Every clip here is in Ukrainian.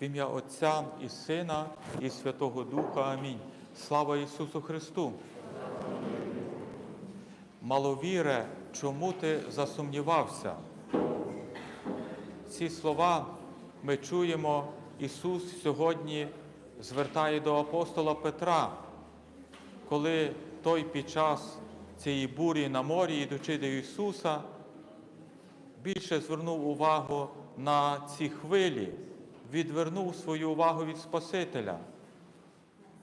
В ім'я Отця і Сина, і Святого Духа. Амінь. Слава Ісусу Христу! Маловіре, чому ти засумнівався? Ці слова ми чуємо, Ісус сьогодні звертає до апостола Петра, коли той під час цієї бурі на морі, йдучи до Ісуса, більше звернув увагу на ці хвилі, відвернув свою увагу від Спасителя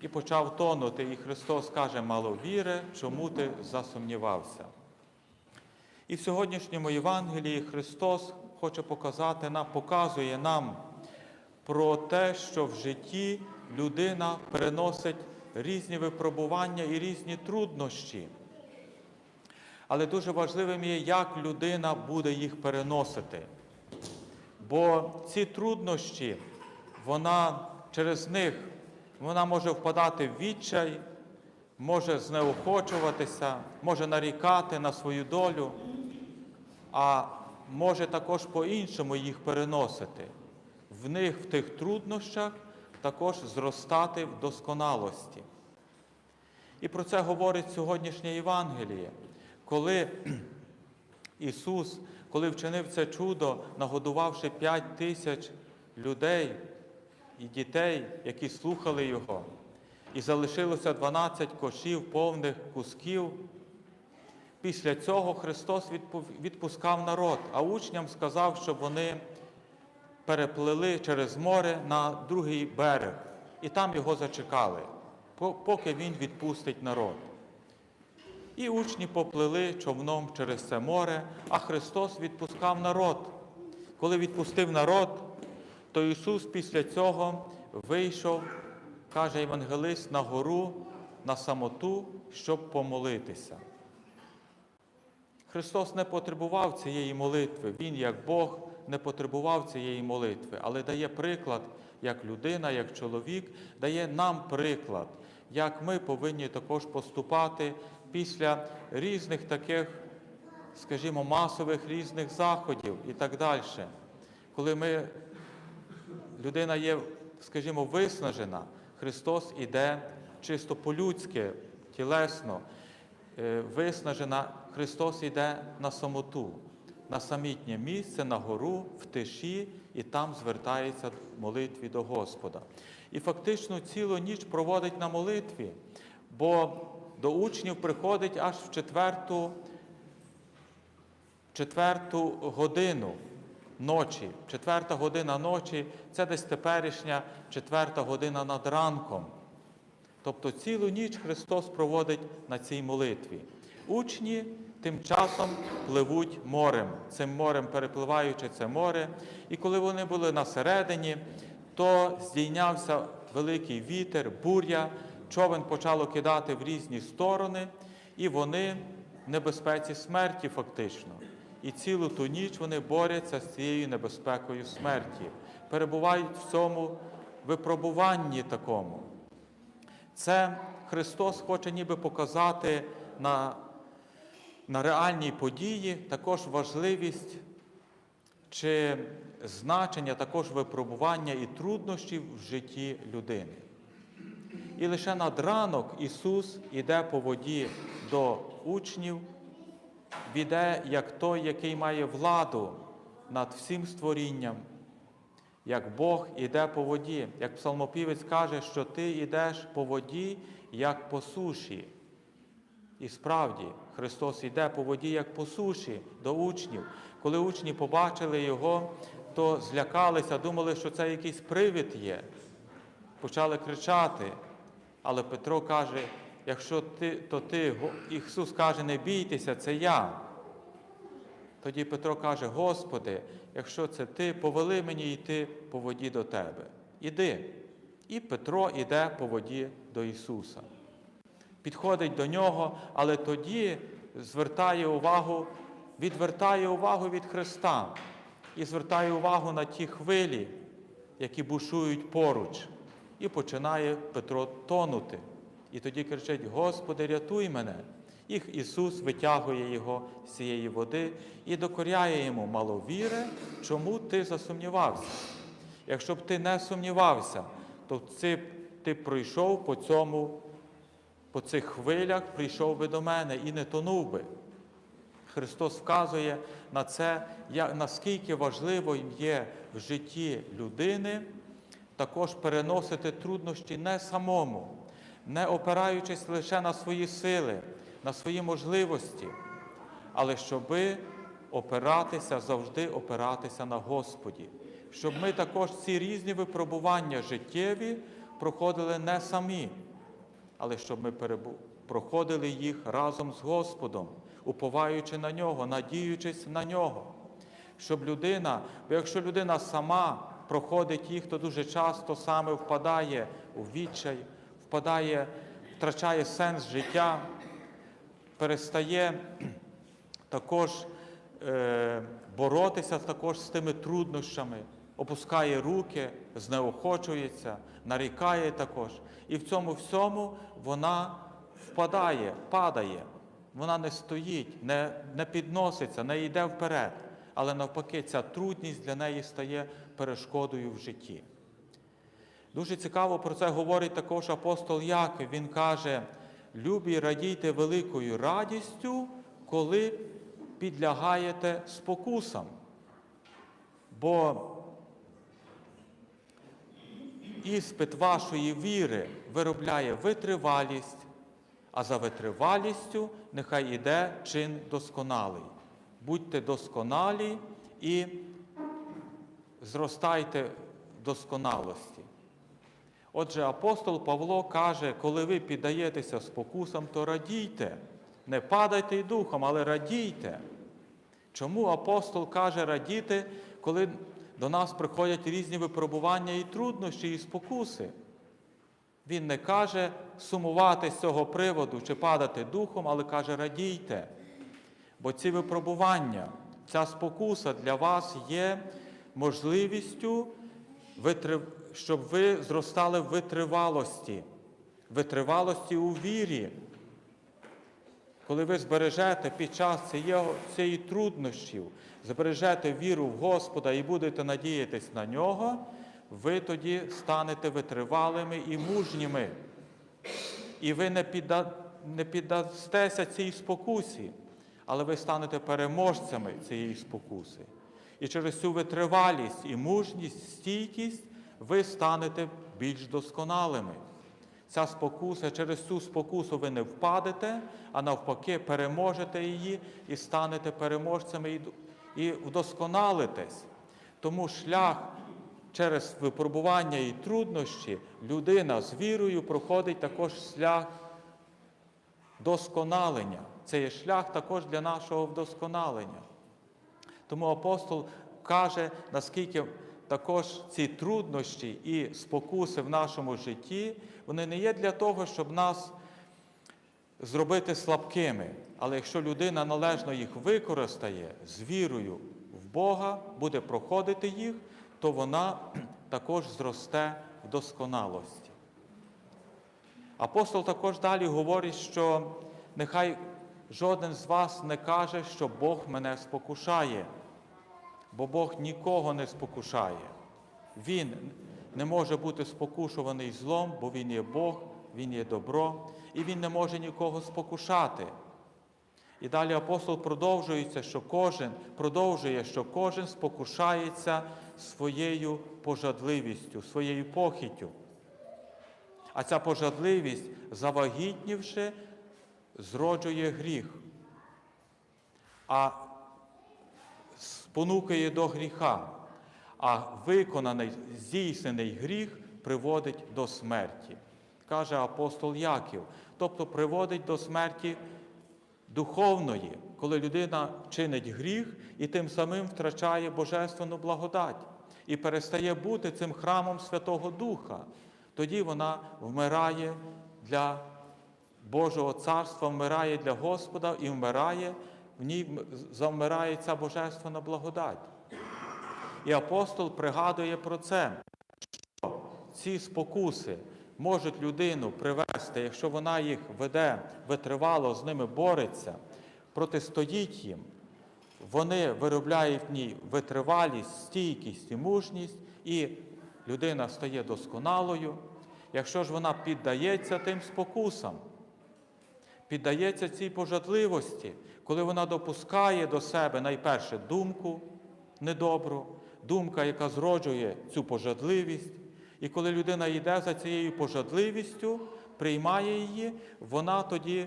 і почав тонути. І Христос каже, маловіре, чому ти засумнівався? І в сьогоднішньому Євангелії Христос хоче показати нам, показує нам про те, що в житті людина переносить різні випробування і різні труднощі. Але дуже важливим є, як людина буде їх переносити. Бо ці труднощі, вона через них вона може впадати в відчай, може знеохочуватися, може нарікати на свою долю, а може також по-іншому їх переносити. В них, в тих труднощах, також зростати в досконалості. І про це говорить сьогоднішнє Євангеліє, коли Ісус, коли вчинив це чудо, нагодувавши п'ять тисяч людей і дітей, які слухали Його, і залишилося 12 кошів повних кусків. Після цього Христос відпускав народ, а учням сказав, щоб вони переплили через море на другий берег, і там його зачекали, поки він відпустить народ. І учні поплили човном через це море, а Христос відпускав народ. Коли відпустив народ, то Ісус після цього вийшов, каже Євангелист, на гору, на самоту, щоб помолитися. Христос не потребував цієї молитви, Він, як Бог, не потребував цієї молитви, але дає приклад, як людина, як чоловік, дає нам приклад, як ми повинні також поступати після різних таких, скажімо, масових різних заходів і так далі. Коли ми, людина є, скажімо, виснажена, Христос іде чисто по-людськи, тілесно, виснажена, Христос йде на самоту, на самітнє місце, на гору, в тиші, і там звертається в молитві до Господа. І фактично цілу ніч проводить на молитві, бо до учнів приходить аж в четверту, четверту годину ночі. Четверта година ночі це десь теперішня четверта година над ранком. Тобто цілу ніч Христос проводить на цій молитві. Учні тим часом пливуть морем, цим морем перепливаючи це море. І коли вони були на середині, то здійнявся великий вітер, буря, човен почало кидати в різні сторони, і вони в небезпеці смерті фактично. І цілу ту ніч вони борються з цією небезпекою смерті, перебувають в цьому випробуванні такому. Це Христос хоче ніби показати на, на реальній події також важливість чи значення також випробування і труднощів в житті людини. І лише над ранок Ісус іде по воді до учнів, віде як той, який має владу над всім створінням, як Бог іде по воді, як псалмопівець каже, що ти йдеш по воді, як по суші. І справді, Христос йде по воді, як по суші до учнів. Коли учні побачили Його, то злякалися, думали, що це якийсь привід є. Почали кричати. Але Петро каже, якщо ти, то ти, Ісус каже, не бійтеся, це я. Тоді Петро каже, Господи, якщо це ти, повели мені йти по воді до Тебе. Іди. І Петро йде по воді до Ісуса. Підходить до нього, але тоді звертає увагу, відвертає увагу від Христа і звертає увагу на ті хвилі, які бушують поруч. І починає Петро тонути. І тоді кричить: Господи, рятуй мене. І Ісус витягує його з цієї води і докоряє йому маловіре, чому ти засумнівався. Якщо б ти не сумнівався, то ти, ти пройшов по цьому, по цих хвилях, прийшов би до мене і не тонув би. Христос вказує на це, наскільки важливим є в житті людини також переносити труднощі не самому, не опираючись лише на свої сили, на свої можливості, але щоби опиратися, завжди опиратися на Господі, щоб ми також ці різні випробування життєві проходили не самі, але щоб ми проходили їх разом з Господом, уповаючи на нього, надіючись на нього. Щоб людина, бо якщо людина сама проходить їх, то дуже часто саме впадає у відчай, впадає, втрачає сенс життя, перестає також е, боротися також з тими труднощами, опускає руки, знеохочується, нарікає також. І в цьому всьому вона впадає, падає. Вона не стоїть, не, не підноситься, не йде вперед. Але навпаки, ця трудність для неї стає перешкодою в житті. Дуже цікаво про це говорить також апостол Яків. Він каже: любі, радійте великою радістю, коли підлягаєте спокусам. Бо іспит вашої віри виробляє витривалість, а за витривалістю нехай іде чин досконалий. Будьте досконалі і зростайте в досконалості. Отже, апостол Павло каже, коли ви піддаєтеся спокусам, то радійте. Не падайте й духом, але радійте. Чому апостол каже радіти, коли до нас приходять різні випробування і труднощі, і спокуси? Він не каже сумувати з цього приводу чи падати духом, але каже радійте. Бо ці випробування, ця спокуса для вас є можливістю, щоб ви зростали в витривалості, витривалості у вірі. Коли ви збережете під час цієї, труднощів, збережете віру в Господа і будете надіятись на нього, ви тоді станете витривалими і мужніми. І ви не піддастеся цій спокусі, але ви станете переможцями цієї спокуси. І через цю витривалість і мужність, стійкість ви станете більш досконалими. Ця спокуса, через цю спокусу ви не впадете, а навпаки, переможете її і станете переможцями і, вдосконалитесь. Тому шлях через випробування і труднощі людина з вірою проходить також шлях досконалення. Це є шлях також для нашого вдосконалення. Тому апостол каже, наскільки також ці труднощі і спокуси в нашому житті, вони не є для того, щоб нас зробити слабкими. Але якщо людина належно їх використає з вірою в Бога, буде проходити їх, то вона також зросте в досконалості. Апостол також далі говорить, що нехай жоден з вас не каже, що Бог мене спокушає, бо Бог нікого не спокушає. Він не може бути спокушуваний злом, бо Він є Бог, Він є добро, і Він не може нікого спокушати. І далі апостол продовжується, що кожен продовжує, що кожен спокушається своєю пожадливістю, своєю похиттю. А ця пожадливість, завагітнівши, зроджує гріх, а спонукає до гріха, а виконаний, здійснений гріх приводить до смерті, каже апостол Яків, тобто приводить до смерті духовної, коли людина чинить гріх і тим самим втрачає божественну благодать і перестає бути цим храмом Святого Духа. Тоді вона вмирає для Божого царства, вмирає для Господа і вмирає, в ній завмирає ця божественна благодать. І апостол пригадує про це, що ці спокуси можуть людину привести, якщо вона їх веде, витривало, з ними бореться, протистоїть їм, вони виробляють в ній витривалість, стійкість і мужність, і людина стає досконалою, якщо ж вона піддається тим спокусам, піддається цій пожадливості, коли вона допускає до себе найперше думку недобру, думка, яка зроджує цю пожадливість. І коли людина йде за цією пожадливістю, приймає її, вона тоді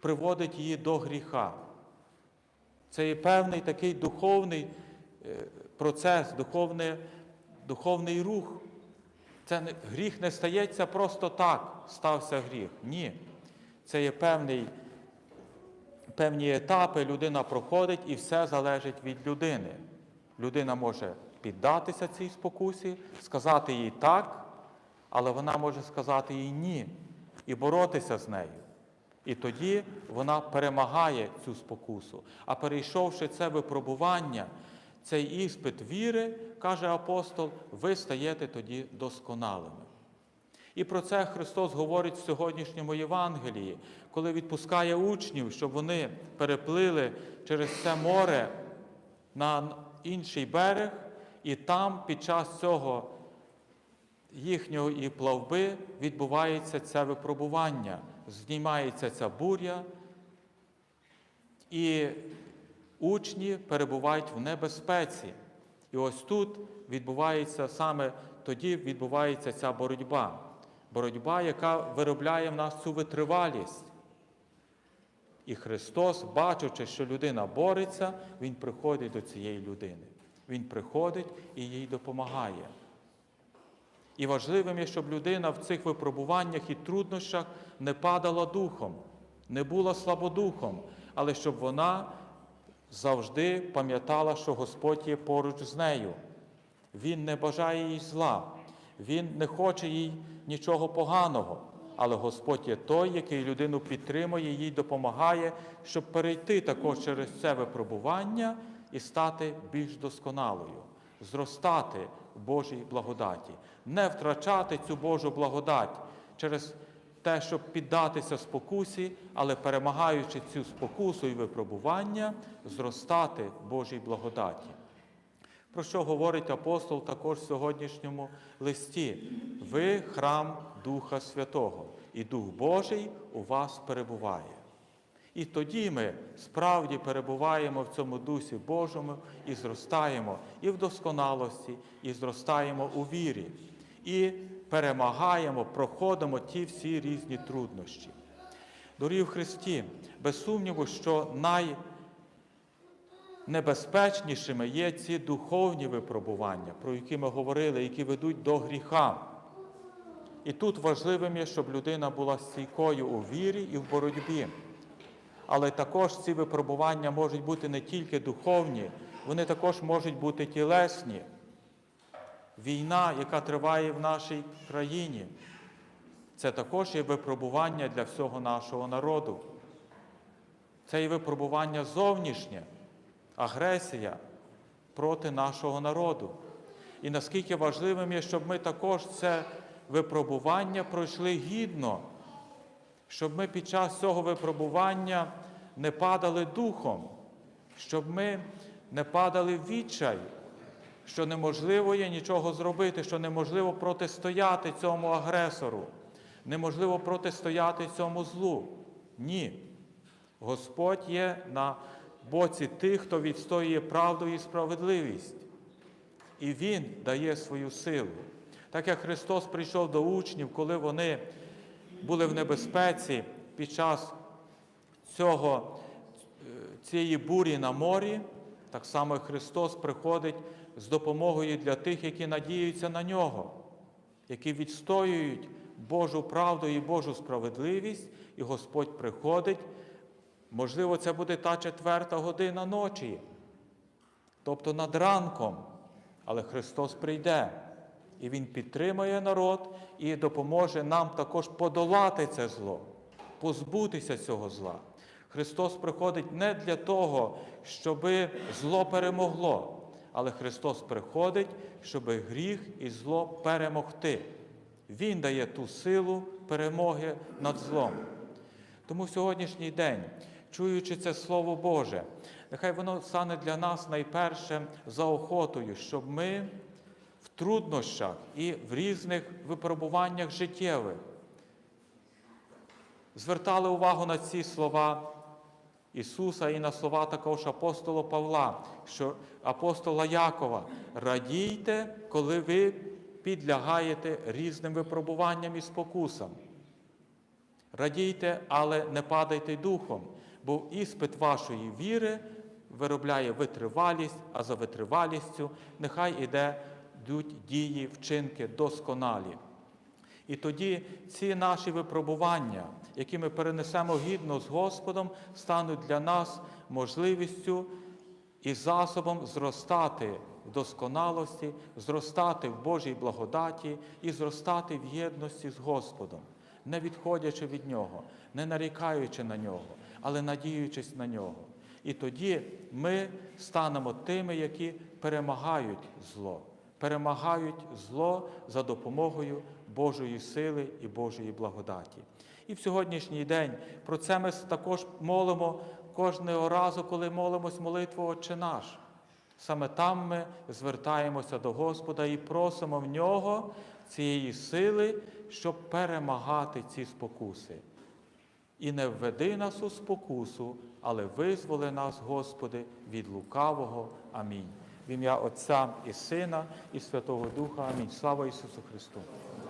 приводить її до гріха. Це є певний такий духовний е, процес, духовний, духовний рух. Це гріх не стається просто так, стався гріх. Ні. Це є певний, певні етапи, людина проходить і все залежить від людини. Людина може піддатися цій спокусі, сказати їй так, але вона може сказати їй ні і боротися з нею. І тоді вона перемагає цю спокусу. А перейшовши це випробування, цей іспит віри, каже апостол, ви стаєте тоді досконалими. І про це Христос говорить в сьогоднішньому Євангелії, коли відпускає учнів, щоб вони переплили через це море на інший берег, і там під час цього їхнього плавби відбувається це випробування, знімається ця буря, і учні перебувають в небезпеці. І ось тут відбувається саме тоді відбувається ця боротьба. Боротьба, яка виробляє в нас цю витривалість. І Христос, бачучи, що людина бореться, Він приходить до цієї людини. Він приходить і їй допомагає. І важливим є, щоб людина в цих випробуваннях і труднощах не падала духом, не була слабодухом, але щоб вона завжди пам'ятала, що Господь є поруч з нею. Він не бажає їй зла, Він не хоче їй нічого поганого. Але Господь є той, який людину підтримує, їй допомагає, щоб перейти також через це випробування і стати більш досконалою, зростати в Божій благодаті, не втрачати цю Божу благодать через те, щоб піддатися спокусі, але перемагаючи цю спокусу і випробування, зростати в Божій благодаті. Про що говорить апостол також в сьогоднішньому листі? Ви храм Духа Святого, і Дух Божий у вас перебуває. І тоді ми справді перебуваємо в цьому Дусі Божому і зростаємо і в досконалості, і зростаємо у вірі, і перемагаємо, проходимо ті всі різні труднощі. Дорогі в Христі, без сумніву, що най небезпечнішими є ці духовні випробування, про які ми говорили, які ведуть до гріха. І тут важливим є, щоб людина була стійкою у вірі і в боротьбі. Але також ці випробування можуть бути не тільки духовні, вони також можуть бути тілесні. Війна, яка триває в нашій країні, це також є випробування для всього нашого народу. Це є випробування зовнішнє агресія проти нашого народу. І наскільки важливим є, щоб ми також це випробування пройшли гідно, щоб ми під час цього випробування не падали духом, щоб ми не падали в відчай, що неможливо є нічого зробити, що неможливо протистояти цьому агресору, неможливо протистояти цьому злу. Ні. Господь є на боці тих, хто відстоює правду і справедливість. І Він дає свою силу. Так як Христос прийшов до учнів, коли вони були в небезпеці під час цього, цієї бурі на морі, так само Христос приходить з допомогою для тих, які надіються на нього, які відстоюють Божу правду і Божу справедливість, і Господь приходить. Можливо, це буде та четверта година ночі, тобто над ранком. Але Христос прийде, і Він підтримає народ і допоможе нам також подолати це зло, позбутися цього зла. Христос приходить не для того, щоб зло перемогло, але Христос приходить, щоб гріх і зло перемогти. Він дає ту силу перемоги над злом. Тому в сьогоднішній день, чуючи це Слово Боже, нехай воно стане для нас найперше заохотою, щоб ми в труднощах і в різних випробуваннях життєвих. Звертали увагу на ці слова Ісуса і на слова також апостола Павла, що апостола Якова. Радійте, коли ви підлягаєте різним випробуванням і спокусам. Радійте, але не падайте духом, бо іспит вашої віри виробляє витривалість, а за витривалістю нехай іде дії, вчинки досконалі. І тоді ці наші випробування, які ми перенесемо гідно з Господом, стануть для нас можливістю і засобом зростати в досконалості, зростати в Божій благодаті і зростати в єдності з Господом, не відходячи від Нього, не нарікаючи на нього, але надіючись на нього. І тоді ми станемо тими, які перемагають зло, перемагають зло за допомогою Божої сили і Божої благодаті. І в сьогоднішній день про це ми також молимо кожного разу, коли молимось молитву Отче наш. Саме там ми звертаємося до Господа і просимо в нього цієї сили, щоб перемагати ці спокуси. І не введи нас у спокусу, але визволи нас, Господи, від лукавого. Амінь. В ім'я Отця і Сина, і Святого Духа. Амінь. Слава Ісусу Христу!